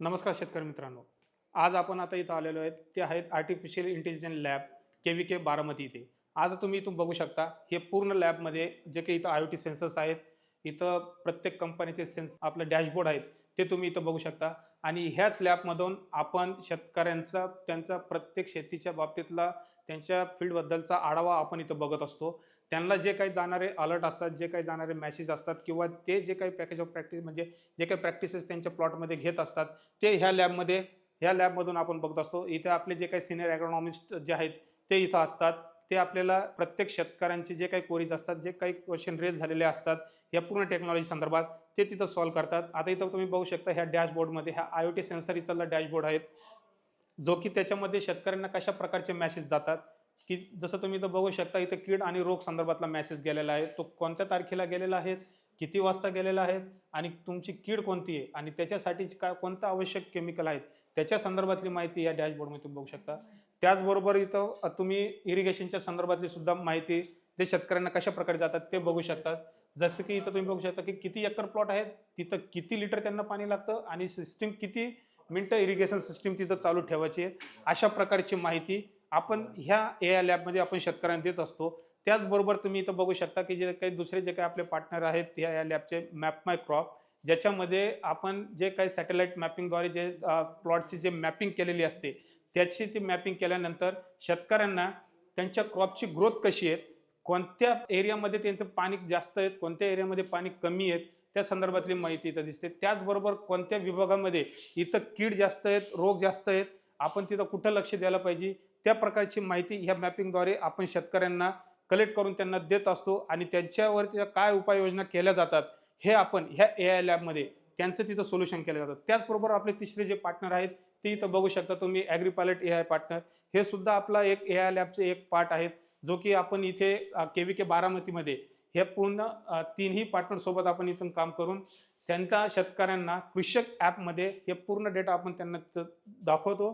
नमस्कार शेतकरी मित्रांनो. आज आपण आता इथं आलेलो आहेत. ते आहेत artificial intelligence lab K V K Baramati इथे. आज तुम्ही इथून बघू शकता हे पूर्ण लॅबमध्ये जे काही इथं आय ओ टी सेन्सर्स आहेत इथं प्रत्येक कंपनीचे सेन्स आपलं डॅशबोर्ड आहेत ते तुम्ही इथं बघू शकता. आणि ह्याच लॅबमधून आपण शेतकऱ्यांचा त्यांचा प्रत्येक शेतीच्या बाबतीतला त्यांच्या फील्डबद्दलचा आढावा आपण इथं बघत असतो. त्यांना जे काही जाणारे अलर्ट असतात जे काही जाणारे मॅसेज असतात किंवा ते जे काही पॅकेज ऑफ प्रॅक्टिस म्हणजे जे काही प्रॅक्टिसेस त्यांच्या प्लॉटमध्ये घेत असतात ते ह्या लॅबमध्ये ह्या लॅबमधून आपण बघत असतो. इथे आपले जे काही सिनियर ॲग्रॉनॉमिस्ट जे आहेत ते इथं असतात. ते आपल्याला प्रत्येक शेतकऱ्यांचे जे काही कोरीज असतात जे काही क्वेश्चन रेज झालेले असतात या पूर्ण टेक्नॉलॉजी संदर्भात ते तिथं सॉल्व्ह करतात. आता इथं तुम्ही बघू शकता ह्या डॅशबोर्डमध्ये ह्या आय ओ टी सेन्सर इथला डॅशबोर्ड आहेत जो की त्याच्यामध्ये शेतकऱ्यांना कशा प्रकारचे मॅसेज जातात की जसं तुम्ही इथं बघू शकता इथं कीड आणि रोग संदर्भातला मेसेज गेलेला आहे. तो कोणत्या तारखेला गेलेला आहे? किती वाजता गेलेला आहेत आणि तुमची कीड कोणती आहे आणि त्याच्यासाठी काय कोणतं आवश्यक केमिकल आहेत? त्याच्या संदर्भातली माहिती या डॅशबोर्डमध्ये तुम्ही बघू शकता. त्याचबरोबर इथं तुम्ही इरिगेशनच्या संदर्भातली सुद्धा माहिती जे शेतकऱ्यांना कशा प्रकारे जातात ते बघू शकतात. जसं की इथं तुम्ही बघू शकता की किती एकर प्लॉट आहेत तिथं किती लिटर त्यांना पाणी लागतं आणि सिस्टीम किती मिनटं इरिगेशन सिस्टीम तिथं चालू ठेवायची आहे अशा प्रकारची माहिती आपण ह्या ए आय लॅबमध्ये आपण शेतकऱ्यांना देत असतो. त्याचबरोबर तुम्ही इथं बघू शकता की जे काही दुसरे जे काही आपले पार्टनर आहेत ह्या या लॅबचे मॅप माय क्रॉप ज्याच्यामध्ये आपण जे काही सॅटेलाईट मॅपिंगद्वारे जे प्लॉटची जे मॅपिंग केलेली असते त्याची ती मॅपिंग केल्यानंतर शेतकऱ्यांना त्यांच्या क्रॉपची ग्रोथ कशी आहे कोणत्या एरियामध्ये त्यांचं पाणी जास्त आहेत कोणत्या एरियामध्ये पाणी कमी आहेत त्या संदर्भातली माहिती इथं दिसते. त्याचबरोबर कोणत्या विभागामध्ये इथं कीड जास्त आहेत रोग जास्त आहेत आपण तिथं कुठं लक्ष द्यायला पाहिजे त्या प्रकारची माहिती ह्या मॅपिंगद्वारे आपण शेतकऱ्यांना कलेक्ट करून त्यांना देत असतो आणि त्यांच्यावर त्या काय उपाययोजना केल्या जातात हे आपण ह्या ए आय लॅबमध्ये त्यांचं तिथं सोल्युशन केलं जातं. त्याचबरोबर आपले तिसरे जे पार्टनर आहेत ते इथं बघू शकता तुम्ही agri pilot A I partner हे सुद्धा आपला एक ए आय लॅबचे एक पार्ट आहेत जो की आपण इथे के व्ही के बारामतीमध्ये हे पूर्ण तीनही पार्टनरसोबत आपण इथून काम करून त्यांच्या शेतकऱ्यांना कृषक ॲपमध्ये हे पूर्ण डेटा आपण त्यांना दाखवतो.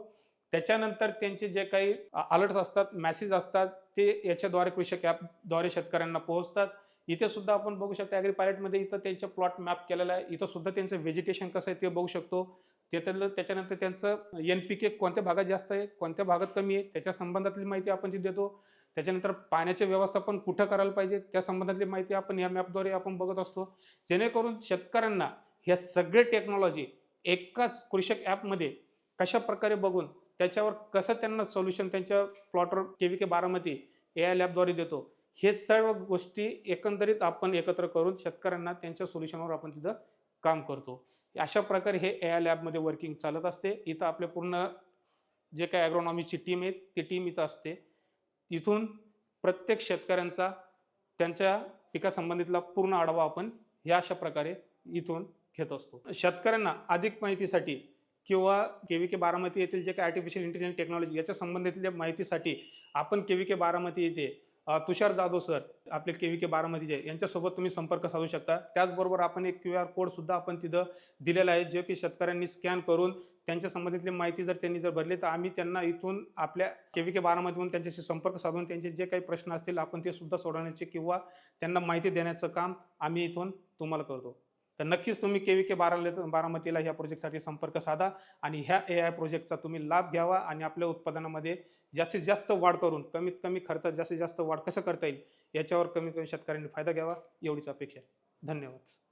त्याच्यानंतर त्यांचे जे काही अलर्ट्स असतात मॅसेज असतात ते याच्याद्वारे कृषक ॲपद्वारे शेतकऱ्यांना पोहोचतात. इथे सुद्धा आपण बघू शकतो ॲग्री पायलटमध्ये इथं त्यांचे प्लॉट मॅप केलेला आहे. इथं सुद्धा त्यांचं व्हेजिटेशन कसं आहे ते बघू शकतो. त्याच्यातलं त्याच्यानंतर त्यांचं एन पी के कोणत्या भागात जास्त आहे कोणत्या भागात कमी आहे त्याच्या संबंधातली माहिती आपण ती देतो. त्याच्यानंतर पाण्याचे व्यवस्थापन कुठं करायला पाहिजे त्या संबंधातली माहिती आपण या मॅपद्वारे आपण बघत असतो. जेणेकरून शेतकऱ्यांना ह्या सगळे टेक्नॉलॉजी एकाच कृषक ॲपमध्ये कशा प्रकारे बघून त्याच्यावर कसं त्यांना सोल्युशन त्यांच्या प्लॉटवर K V K Baramati A I लॅबद्वारे देतो? हे सर्व गोष्टी एकंदरीत आपण एकत्र करून शेतकऱ्यांना त्यांच्या सोल्युशनवर आपण तिथं काम करतो. अशा प्रकारे हे ए आय लॅबमध्ये वर्किंग चालत असते. इथं आपले पूर्ण जे काही ॲग्रोनॉमीची टीम आहे ती टीम इथं असते. इथून प्रत्येक शेतकऱ्यांचा त्यांच्या पिकासंबंधितला पूर्ण आढावा आपण ह्या अशा प्रकारे इथून घेत असतो. शेतकऱ्यांना अधिक माहितीसाठी किंवा के व्ही के बारामती येथील जे काही आर्टिफिशियल इंटेलिजन्स टेक्नॉलॉजी याच्या संबंधितल्या माहितीसाठी आपण के व्ही के बारामती येथे तुषार जाधव सर आपले के व्ही के बारामतीचे यांच्यासोबत तुम्ही संपर्क साधू शकता. त्याचबरोबर आपण एक क्यू आर कोडसुद्धा आपण तिथं दिलेला आहे जे की शेतकऱ्यांनी स्कॅन करून त्यांच्या संबंधितली माहिती जर त्यांनी जर भरली तर आम्ही त्यांना इथून आपल्या के व्ही के बारामतीहून त्यांच्याशी संपर्क साधून त्यांचे जे काही प्रश्न असतील आपण ते सुद्धा सोडवण्याचे किंवा त्यांना माहिती देण्याचं काम आम्ही इथून तुम्हाला करतो. तर नक्कीच तुम्ही के व्ही के बारा बारामतीला ह्या प्रोजेक्टसाठी संपर्क साधा आणि ह्या ए आय प्रोजेक्टचा तुम्ही लाभ घ्यावा आणि आपल्या उत्पादनामध्ये जास्तीत जास्त वाढ करून कमीत कमी खर्चात जास्तीत जास्त वाढ कसं करता येईल याच्यावर कमीत कमी शेतकऱ्यांनी फायदा घ्यावा एवढीच अपेक्षा आहे. धन्यवाद.